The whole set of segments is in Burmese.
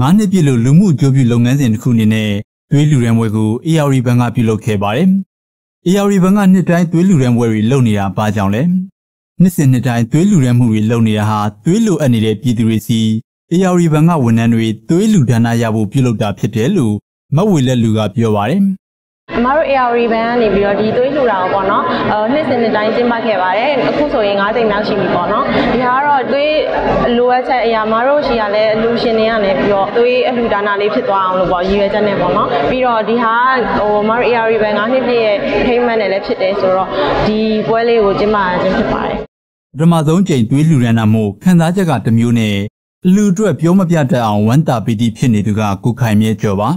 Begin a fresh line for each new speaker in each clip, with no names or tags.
၅နှစ်ပြည့်လို့လူမှုအကျိုးပြုလုပ်ငန်းစဉ်တစ်ခုအနေနဲ့သွေးလူရန်ပွဲကို AR ဘဏ်ကပြုလုပ်ခဲ့ပါတယ်။ AR ဘဏ်ကနှစ်တိုင်းသွေးလူရန်ပွဲတွေလုပ်နေတာဘာကြောင့်လဲ။နှစ်စဉ်နှစ်တိုင်းသွေးလူရန်မှုတွေလုပ်နေတာဟာသွေးလိုအပ်နေတဲ့ပြည်သူတွေစီ AR ဘဏ်ကဝန်ထမ်းတွေသွေးလူဒါနရဖို့ပြုလုပ်တာဖြစ်တယ်လို့မဝေလက်လူကပြောပါတယ်။
အမတို့ AR ဘန်ကနေပြီးတော့ဒီသွေးလှူတာကိုပေါ့နော်အဲနှစ်စဉ်နှစ်တိုင်းကျင်းပခဲ့ပါတယ်အခုဆိုရင်9ကြိမ်မြောက်ရှိပြီပေါ့နော်ဒီဟာကတော့သွေး လိုအပ်ချက်အရာမတို့ရှိရလဲအလူရှင်တွေကနေပြီးတော့သွေးအလှူဒါနလေးဖြစ်သွားအောင်လို့ပေါ့ရည်ရွယ်ချက်နဲ့ပေါ့နော်ပြီးတော့ဒီဟာဟိုမတို့ AR ဘန်9နှစ်ပြည့်ရဲ့ payment နဲ့လည်းဖြစ်တယ်ဆိုတော့ဒီပွဲလေးကိုကျင်းပရခြင်းဖြစ်ပါတယ်
ပထမဆုံးကြိမ်သွေးလှူရန်တာမို့ခန်းစားချက်ကတစ်မျိုးနဲ့လူအတွက်ပြောမပြတတ်အောင်ဝမ်းတာပီတိဖြစ်နေသူကကိုခိုင်မြဲကျော်ပါ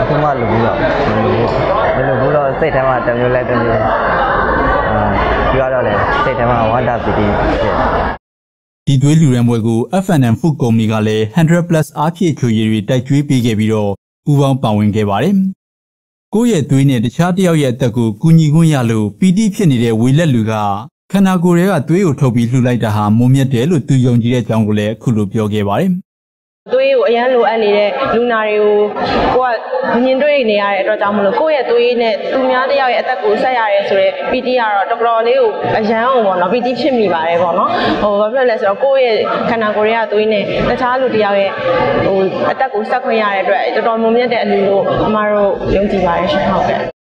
အခုမှလူဘူးတော့မလူဘူးမလူဘူးတော့စိတ်ထဲမှာတမျိုးလဲတမျိုးအာပြောရတော့လေစိတ်ထဲမှာဝမ်းတာပီတိဖြစ်
ဒီသွေးလူရန်ပွဲကို FNM Food Company ကလည်း100 plus အားဖြည့်ချွေရည်တွေတိုက်ကျွေးပေးခဲ့ပြီးတော့ပူပေါင်းပါဝင်ခဲ့ပါတယ်။ကိုယ့်ရဲ့သွေးနဲ့တခြားတယောက်ရဲ့အသက်ကိုကူညီခွင့်ရလို့ပီတိဖြစ်နေတဲ့ဝေလက်လူကခန္ဓာကိုယ်ရဲ့သွေးကိုထုတ်ပြီးလှူလိုက်တာဟာမုံမြတ်တယ်လို့သူယုံကြည်တဲ့အကြောင်းကိုလည်းအခုလိုပြောခဲ့ပါတယ်။
သွေးကိုအရန်လိုအပ်နေတဲ့လူနာတွေကိုကိုကမြင်တွေ့နေရတဲ့အတွက်ကြောင့်မလို့ကိုယ့်ရဲ့သွေးနဲ့သူများတယောက်ရဲ့အသက်ကိုဆက်ရတယ်ဆိုတော့ PT ကတော့တော်တော်လေးကိုအရန်အောင်ပေါ့နော် PT ဖြစ်မိပါတယ်ပေါ့နော်ဟိုဘာဖြစ်လဲဆိုတော့ကိုယ့်ရဲ့ခန္ဓာကိုယ်ရဲ့သွေးနဲ့တခြားလူတယောက်ရဲ့ဟိုအသက်ကိုဆက်ခွင့်ရတဲ့အတွက်တော်တော်မုံမြတ်တဲ့အလူလို့အမတို့ယုံကြည်ပါတယ်ရှင်ဟုတ်ကဲ့